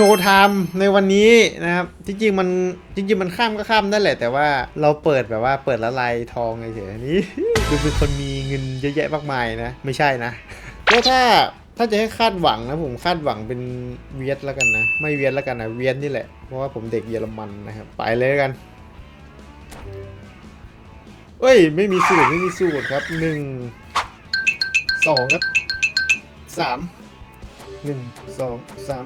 โชว์ไทม์ในวันนี้นะครับจริงๆมันจริงๆมันข้ามก็ข้ามได้แหละ แต่ว่าเราเปิดแบบว่าเปิดละลายทองเฉยๆนี้ดูเป็นคนมีเงินเยอะแยะมากมายนะ ไม่ใช่นะก็ถ้าถ้าจะให้คาดหวังนะผมคาดหวังเป็นเวียดแล้วกันนะ ไม่เวียดแล้วกันนะเวียดนี่แหละเพราะว่าผมเด็กเยอรมันนะครับไปเลยแล้วกันเอ้ยไม่มีสูตรไม่มีสูตรครับหนึ่งสองครับสาม หนึ่งสองสาม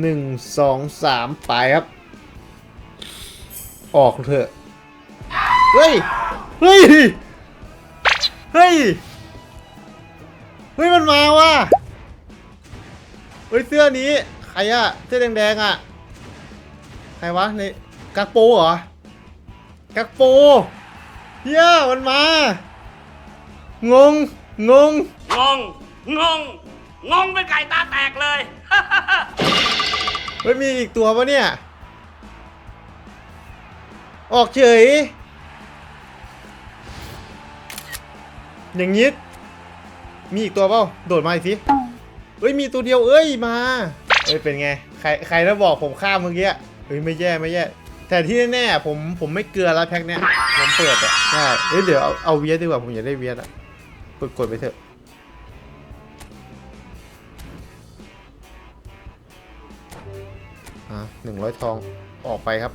หนึ่งสองสามไปครับ ออกเถอะ เฮ้ย เฮ้ย เฮ้ย เฮ้ย มันมาว่ะ เฮ้ย เสื้อนี้ ใครอะเสื้อแดงๆอะใครวะในกักโปเหรอ กักโปเฮียมันมา งง งง งง งง งงเป็นไก่ตาแตกเลย เฮ้ยมีอีกตัวปะเนี่ย ออกเฉย อย่างงี้ มีอีกตัวเปล่า โดดมาอีกสิเอ้ยมีตัวเดียวเอ้ยมา เอ้ยเป็นไง ใครใครถ้าบอกผมข้ามเมื่อกี้เฮ้ยไม่แย่ไม่แย่ แต่ที่แน่ๆผมผมไม่เกลือแล้วแพ็คเนี้ยผมเปิดอะใช่เอ้ยเดี๋ยวเอาเอาเวียดดีกว่าผมอยากได้เวียดอะกดกดไปเถอะ อะหนึ่งร้อยทองออกไปครับ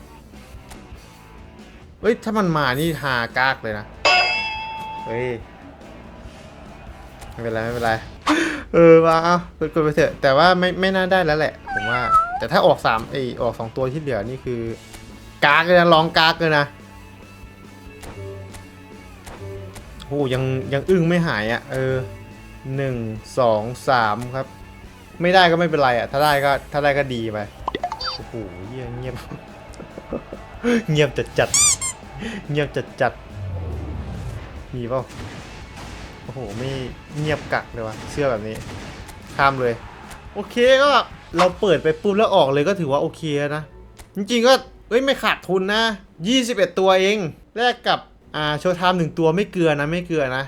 เฮ้ย ถ้ามันมานี่หากากเลยนะ เฮ้ย ไม่เป็นไร ไม่เป็นไร เออมาเอากดกดไปเถอะ แต่ว่าไม่ไม่น่าได้แล้วแหละ ผมว่า แต่ถ้าออกสามไอออกสองตัวที่เหลือนี่คือกากเลยนะลองกากเลยนะโอ้ยังยังอึ้งไม่หายอะ เออหนึ่งสองสามครับ ไม่ได้ก็ไม่เป็นไรอะ ถ้าได้ก็ถ้าได้ก็ดีไป โอ้โหเงียบเงียบ เงียบจัดจัด เงียบจัดจัด มีเปล่า โอ้โห ไม่เงียบกักเลยวะเสื้อแบบนี้ ข้ามเลย โอเคก็เราเปิดไปปุ๊บแล้วออกเลยก็ถือว่าโอเคนะ จริงๆก็เอ้ยไม่ขาดทุนนะ 21 ตัวเอง แลกกับอ่าโชว์ไทม์หนึ่งตัวไม่เกลือนะไม่เกลือนะ